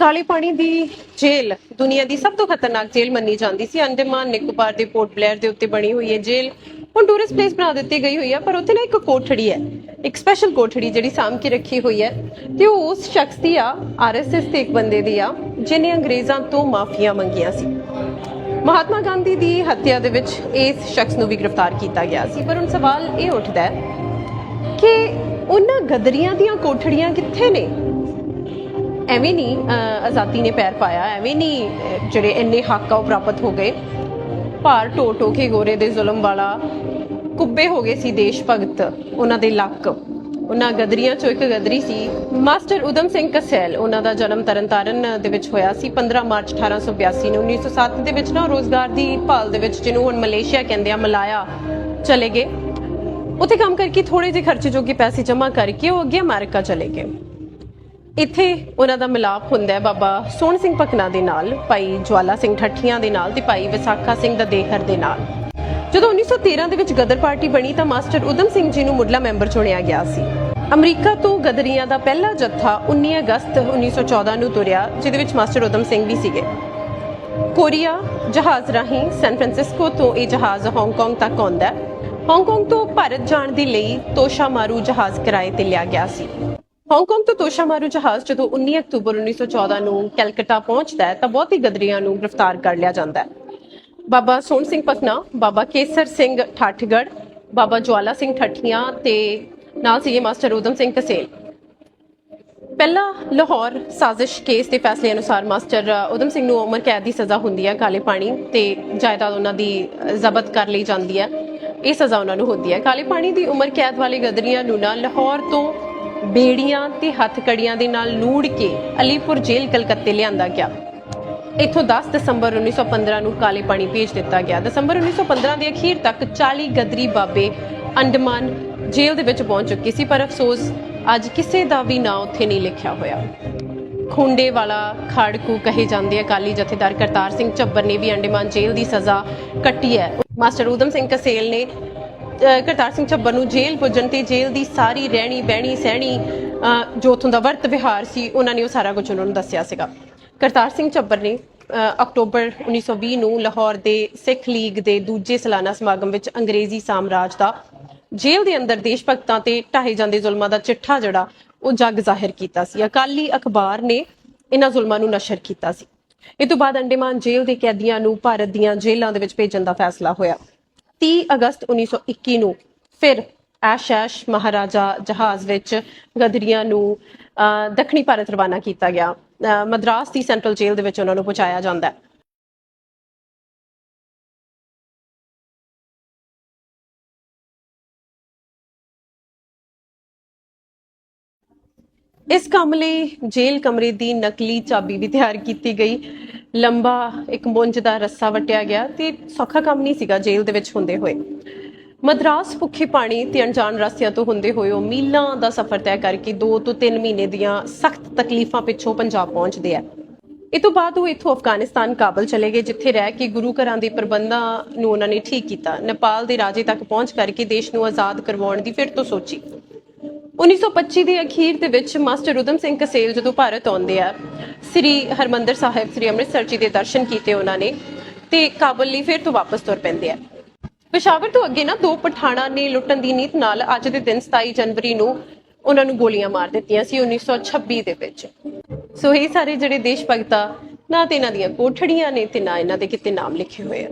ਕਾਲੇ ਪਾਣੀ ਦੀ ਜੇਲ ਦੁਨੀਆ ਦੀ ਸਭ ਤੋਂ ਖਤਰਨਾਕ ਜੇਲ੍ਹ ਮੰਨੀ ਜਾਂਦੀ ਸੀ। ਅੰਡੇਮਾਨ, ਨਿਕੋਬਾਰ ਦੇ ਪੋਰਟ ਬਲੇਅਰ ਦੇ ਉੱਤੇ ਬਣੀ ਹੋਈ ਹੈ ਜੇਲ੍ਹ ਹੁਣ ਟੂਰਿਸਟ ਪਲੇਸ ਬਣਾ ਦਿੱਤੀ ਗਈ ਹੋਈ ਹੈ ਪਰ ਉੱਥੇ ਨਾ ਇੱਕ ਕੋਠੜੀ ਹੈ, ਇੱਕ ਸਪੈਸ਼ਲ ਕੋਠੜੀ ਜਿਹੜੀ ਸਾਂਭ ਕੇ ਰੱਖੀ ਹੋਈ ਹੈ ਤੇ ਉਹ ਉਸ ਸ਼ਖਸ ਦੀ ਆ ਆਰਐਸਐਸ ਦੇ ਇੱਕ ਬੰਦੇ ਦੀ ਆ ਜਿਹਨੇ ਅੰਗਰੇਜ਼ਾਂ ਤੋਂ ਮਾਫੀਆਂ ਮੰਗੀਆਂ ਸੀ। ਮਹਾਤਮਾ ਗਾਂਧੀ ਦੀ ਹੱਤਿਆ ਦੇ ਵਿੱਚ ਇਸ ਸ਼ਖਸ ਨੂੰ ਵੀ ਗ੍ਰਿਫਤਾਰ ਕੀਤਾ ਗਿਆ ਸੀ। ਪਰ ਹੁਣ ਸਵਾਲ ਇਹ ਉੱਠਦਾ ਹੈ ਕਿ ਉਹਨਾਂ ਗਦਰੀਆਂ ਦੀਆਂ ਕੋਠੜੀਆਂ ਕਿੱਥੇ ਨੇ? ਐਵੇਂ ਨਹੀਂ ਆਜ਼ਾਦੀ ਨੇ ਪੈਰ ਪਾਇਆ, ਐਵੇਂ ਨਹੀਂ ਜਿਹੜੇ ਇੰਨੇ ਹੱਕ ਆ ਉਹ ਪ੍ਰਾਪਤ ਹੋ ਗਏ। ਭਾਰ ਢੋ ਢੋ ਕੇ ਗੋਰੇ ਦੇ ਜ਼ੁਲਮ ਵਾਲਾ ਕੁੱਬੇ ਹੋ ਗਏ ਸੀ ਦੇਸ਼ ਭਗਤ, ਉਹਨਾਂ ਦੇ ਲੱਕ। ਉਹਨਾਂ ਗਦਰੀਆਂ ਚੋਂ ਇੱਕ ਗਦਰੀ ਸੀ, ਮਾਸਟਰ ਉਦਮ ਸਿੰਘ ਕਸੈਲ। ਉਹਨਾਂ ਦਾ ਜਨਮ ਤਰਨਤਾਰਨ ਦੇ ਵਿੱਚ ਹੋਇਆ ਸੀ 15 ਮਾਰਚ 1882 ਨੂੰ। 1907 ਦੇ ਵਿੱਚ ਨਾ ਰੋਜ਼ਗਾਰ ਦੀ ਭਾਲ ਦੇ ਵਿੱਚ, ਜਿਹਨੂੰ ਹੁਣ ਮਲੇਸ਼ੀਆ ਕਹਿੰਦੇ ਆ, ਮਲਾਇਆ ਚਲੇ ਗਏ। ਉੱਥੇ ਕੰਮ ਕਰਕੇ ਥੋੜੇ ਜਿਹੇ ਖਰਚੇ ਜੋਗੇ ਪੈਸੇ ਜਮ੍ਹਾਂ ਕਰਕੇ ਉਹ ਅੱਗੇ ਅਮਰੀਕਾ ਚਲੇ ਗਏ। ਇੱਥੇ ਉਹਨਾਂ ਦਾ ਮਿਲਾਪ ਹੁੰਦਾ ਹੈ ਬਾਬਾ ਸੋਹਣ ਸਿੰਘ ਪਕਨਾ ਦੇ ਨਾਲ, ਭਾਈ ਜਵਾਲਾ ਸਿੰਘ ਠੱਠੀਆਂ ਦੇ ਨਾਲ ਤੇ ਭਾਈ ਵਿਸਾਖਾ ਸਿੰਘ ਦਾ ਦੇਹਰ ਦੇ ਨਾਲ। ਜਦੋਂ 1913 ਦੇ ਵਿੱਚ ਗਦਰ ਪਾਰਟੀ ਬਣੀ ਤਾਂ ਮਾਸਟਰ ਉਦਮ ਸਿੰਘ ਜੀ ਨੂੰ ਮੁੱਢਲਾ ਮੈਂਬਰ ਚੁਣਿਆ ਗਿਆ ਸੀ। ਅਮਰੀਕਾ ਤੋਂ ਗਦਰੀਆਂ ਦਾ ਪਹਿਲਾ ਜੱਥਾ 19 ਅਗਸਤ 1914 ਨੂੰ ਤੁਰਿਆ, ਜਿਹਦੇ ਵਿੱਚ ਮਾਸਟਰ ਉਦਮ ਸਿੰਘ ਵੀ ਸੀਗੇ। ਕੋਰੀਆ ਜਹਾਜ਼ ਰਾਹੀਂ ਸੈਨ ਫਰਾਂਸਿਸਕੋ ਤੋਂ ਇਹ ਜਹਾਜ਼ ਹਾਂਗਕਾਂਗ ਤੱਕ ਆਉਂਦਾ ਹੈ। ਹਾਂਗਕਾਂਗ ਤੋਂ ਭਾਰਤ ਜਾਣ ਦੇ ਲਈ ਤੋਸ਼ਾ ਮਾਰੂ ਜਹਾਜ਼ ਕਿਰਾਏ ਤੇ ਲਿਆ ਗਿਆ ਸੀ। ਹਾਂਗਕਾਂਗ ਤੋਂ ਤੋਸ਼ਾ ਮਾਰੂ ਜਹਾਜ਼ ਜਦੋਂ 19 ਅਕਤੂਬਰ 1914 ਨੂੰ ਕਲਕੱਤਾ ਪਹੁੰਚਦਾ ਹੈ ਤਾਂ ਬਹੁਤੀ ਗਦਰੀਆਂ ਨੂੰ ਗ੍ਰਿਫਤਾਰ ਕਰ ਲਿਆ ਜਾਂਦਾ ਹੈ। ਬਾਬਾ ਸੋਹਣ ਸਿੰਘ ਪਕਨਾ ਬਾਬਾ ਕੇਸਰ ਸਿੰਘ ਠਾਠਗੜ ਬਾਬਾ ਜਵਾਲਾ ਸਿੰਘ ਠੱਠੀਆਂ ਤੇ ਨਾਲ ਸੀਗੇ ਮਾਸਟਰ ਉਦਮ ਸਿੰਘ ਕਸੇਲ। ਪਹਿਲਾ ਲਾਹੌਰ ਸਾਜ਼ਿਸ਼ ਕੇਸ ਦੇ ਫੈਸਲੇ ਅਨੁਸਾਰ ਮਾਸਟਰ ਅ, ਉਦਮ ਸਿੰਘ ਨੂੰ ਉਮਰ ਕੈਦ ਦੀ ਸਜ਼ਾ ਹੁੰਦੀ ਹੈ ਕਾਲੇ ਪਾਣੀ ਤੇ ਜਾਇਦਾਦ ਉਹਨਾਂ ਦੀ ਜ਼ਬਤ ਕਰ ਲਈ ਜਾਂਦੀ ਹੈ। ਇਹ ਸਜ਼ਾ ਉਹਨਾਂ ਨੂੰ ਹੁੰਦੀ ਹੈ। ਕਾਲੇ ਪਾਣੀ ਦੀ ਉਮਰ ਕੈਦ ਵਾਲੇ ਗਦਰੀਆਂ ਨੂੰ ਨਾ ਲਾਹੌਰ ਤੋਂ ਬੇੜੀਆਂ ਤੇ ਹੱਥਕੜੀਆਂ ਦੇ ਨਾਲ ਲੂੜ ਕੇ ਅਲੀਪੁਰ ਜੇਲ੍ਹ ਕਲਕੱਤੇ ਲਿਆਂਦਾ ਗਿਆ। ਇੱਥੋਂ 10 ਦਸੰਬਰ 1915 ਨੂੰ ਕਾਲੇ ਪਾਣੀ ਭੇਜ ਦਿੱਤਾ ਗਿਆ। ਦਸੰਬਰ 1915 ਦੇ ਅਖੀਰ ਤੱਕ 40 ਗਦਰੀ ਬਾਬੇ ਅੰਡਮਾਨ ਜੇਲ੍ਹ ਦੇ ਵਿੱਚ ਪਹੁੰਚ ਚੁੱਕੇ ਸੀ, ਪਰ ਅਫਸੋਸ ਅੱਜ ਕਿਸੇ ਦਾ ਵੀ ਨਾਂ ਉੱਥੇ ਨਹੀਂ ਲਿਖਿਆ ਹੋਇਆ। ਖੁੰਡੇ ਵਾਲਾ ਖਾੜਕੂ ਕਹੇ ਜਾਂਦੇ ਅਕਾਲੀ ਜਥੇਦਾਰ ਕਰਤਾਰ ਸਿੰਘ ਝੱਬਰ ਨੇ ਵੀ ਅੰਡੇਮਾਨ ਜੇਲ੍ਹ ਦੀ ਸਜ਼ਾ ਕੱਟੀ ਹੈ। ਮਾਸਟਰ ਉਦਮ ਸਿੰਘ ਕਸੇਲ ਨੇ ਕਰਤਾਰ ਸਿੰਘ ਝੱਬਰ ਨੂੰ ਜੇਲ੍ਹ ਪੁੱਜਣ ਤੇ ਜੇਲ੍ਹ ਦੀ ਸਾਰੀ ਰਹਿਣੀ ਬਹਿਣੀ ਸਹਿਣੀ ਅਹ, ਜੋ ਉੱਥੋਂ ਦਾ ਵਰਤ ਵਿਹਾਰ ਸੀ ਉਹਨਾਂ ਨੇ ਉਹ ਸਾਰਾ ਕੁਝ ਉਹਨਾਂ ਨੂੰ ਦੱਸਿਆ ਸੀਗਾ। ਕਰਤਾਰ ਸਿੰਘ ਝੱਬਰ ਨੇ ਅਹ, ਅਕਤੂਬਰ 1920 ਨੂੰ ਲਾਹੌਰ ਦੇ ਸਿੱਖ ਲੀਗ ਦੇ ਦੂਜੇ ਸਾਲਾਨਾ ਸਮਾਗਮ ਵਿੱਚ ਅੰਗਰੇਜ਼ੀ ਸਾਮਰਾਜ ਦਾ ਜੇਲ੍ਹ ਦੇ ਅੰਦਰ ਦੇਸ਼ ਭਗਤਾਂ ਤੇ ਢਾਹੇ ਜਾਂਦੇ ਜ਼ੁਲਮਾਂ ਦਾ ਚਿੱਠਾ ਜਿਹੜਾ ਉਹ ਜੱਗ ਜ਼ਾਹਿਰ ਕੀਤਾ ਸੀ। ਅਕਾਲੀ ਅਖਬਾਰ ਨੇ ਇਹਨਾਂ ਜ਼ੁਲਮਾਂ ਨੂੰ ਨਸ਼ਰ ਕੀਤਾ ਸੀ। ਇਹ ਤੋਂ ਬਾਅਦ ਅੰਡੇਮਾਨ ਜੇਲ੍ਹ ਦੇ ਕੈਦੀਆਂ ਨੂੰ ਭਾਰਤ ਦੀਆਂ ਜੇਲ੍ਹਾਂ ਦੇ ਵਿੱਚ ਭੇਜਣ ਦਾ ਫੈਸਲਾ ਹੋਇਆ। 30 ਅਗਸਤ 1921 ਨੂੰ ਫਿਰ ਐਸ਼-ਐਸ਼ ਮਹਾਰਾਜਾ ਜਹਾਜ਼ ਵਿੱਚ ਗਦਰੀਆਂ ਨੂੰ ਦੱਖਣੀ ਭਾਰਤ ਰਵਾਨਾ ਕੀਤਾ ਗਿਆ। ਮਦਰਾਸ ਦੀ ਸੈਂਟਰਲ ਜੇਲ੍ਹ ਦੇ ਵਿੱਚ ਉਹਨਾਂ ਨੂੰ ਪਹੁੰਚਾਇਆ ਜਾਂਦਾ ਹੈ। ਇਸ ਕੰਮ ਲਈ ਜੇਲ੍ਹ ਕਮਰੇ ਦੀ ਨਕਲੀ ਚਾਬੀ ਵੀ ਤਿਆਰ ਕੀਤੀ ਗਈ। ਲੰਬਾ ਇੱਕ ਮੁੰਜ ਦਾ ਰੱਸਾ ਵਟਿਆ ਗਿਆ ਤੇ ਸੌਖਾ ਕੰਮ ਨਹੀਂ ਸੀਗਾ ਜੇਲ੍ਹ ਦੇ ਵਿੱਚ ਹੁੰਦੇ ਹੋਏ। ਮਦਰਾਸ ਭੁੱਖੇ ਪਾਣੀ ਤੇ ਅਣਜਾਣ ਰਸਤਿਆਂ ਤੋਂ ਹੁੰਦੇ ਹੋਏ ਉਹ ਮੀਲਾਂ ਦਾ ਸਫ਼ਰ ਤੈਅ ਕਰਕੇ 2 ਤੋਂ 3 ਮਹੀਨੇ ਦੀਆਂ ਸਖਤ ਤਕਲੀਫਾਂ ਪਿੱਛੋਂ ਪੰਜਾਬ ਪਹੁੰਚਦੇ ਆ। ਇਹ ਤੋਂ ਬਾਅਦ ਉਹ ਇੱਥੋਂ ਅਫਗਾਨਿਸਤਾਨ ਕਾਬਲ ਚਲੇ ਗਏ, ਜਿੱਥੇ ਰਹਿ ਕੇ ਗੁਰੂ ਘਰਾਂ ਦੇ ਪ੍ਰਬੰਧਾਂ ਨੂੰ ਉਹਨਾਂ ਨੇ ਠੀਕ ਕੀਤਾ। ਨੇਪਾਲ ਦੇ ਰਾਜੇ ਤੱਕ ਪਹੁੰਚ ਕਰਕੇ ਦੇਸ਼ ਨੂੰ ਆਜ਼ਾਦ ਕਰਵਾਉਣ ਦੀ ਫਿਰ ਤੋਂ ਸੋਚੀ। 1925 ਦੇ ਅਖੀਰ ਦੇ ਵਿੱਚ ਮਾਸਟਰ ਉਦਮ ਸਿੰਘ ਕਸੇਲ ਜਦੋਂ ਭਾਰਤ ਆਉਂਦੇ ਆ, ਸ੍ਰੀ ਹਰਮੰਦਰ ਸਾਹਿਬ, ਸ੍ਰੀ ਅੰਮ੍ਰਿਤਸਰ ਜੀ ਦੇ ਦਰਸ਼ਨ ਕੀਤੇ ਉਹਨਾਂ ਨੇ ਤੇ ਕਾਬਲ ਲਈ ਫਿਰ ਤੋਂ ਵਾਪਸ ਤੁਰ ਪੈਂਦੇ ਆ। ਪਿਸ਼ਾਵਰ ਤੋਂ ਅੱਗੇ ਨਾ ਦੋ ਪਠਾਣਾ ਨੇ ਲੁੱਟਣ ਦੀ ਨੀਤ ਨਾਲ ਅੱਜ ਦੇ ਦਿਨ 27 ਜਨਵਰੀ ਨੂੰ ਉਹਨਾਂ ਨੂੰ ਗੋਲੀਆਂ ਮਾਰ ਦਿੱਤੀਆਂ ਸੀ 1926 ਦੇ ਵਿੱਚ। ਸੋ ਇਹ ਸਾਰੇ ਜਿਹੜੇ ਦੇਸ਼ ਭਗਤਾ ਨਾ ਤੇ ਇਹਨਾਂ ਦੀਆਂ ਕੋਠੜੀਆਂ ਨੇ ਤੇ ਨਾ ਇਹਨਾਂ ਦੇ ਕਿਤੇ ਨਾਮ ਲਿਖੇ ਹੋਏ ਆ।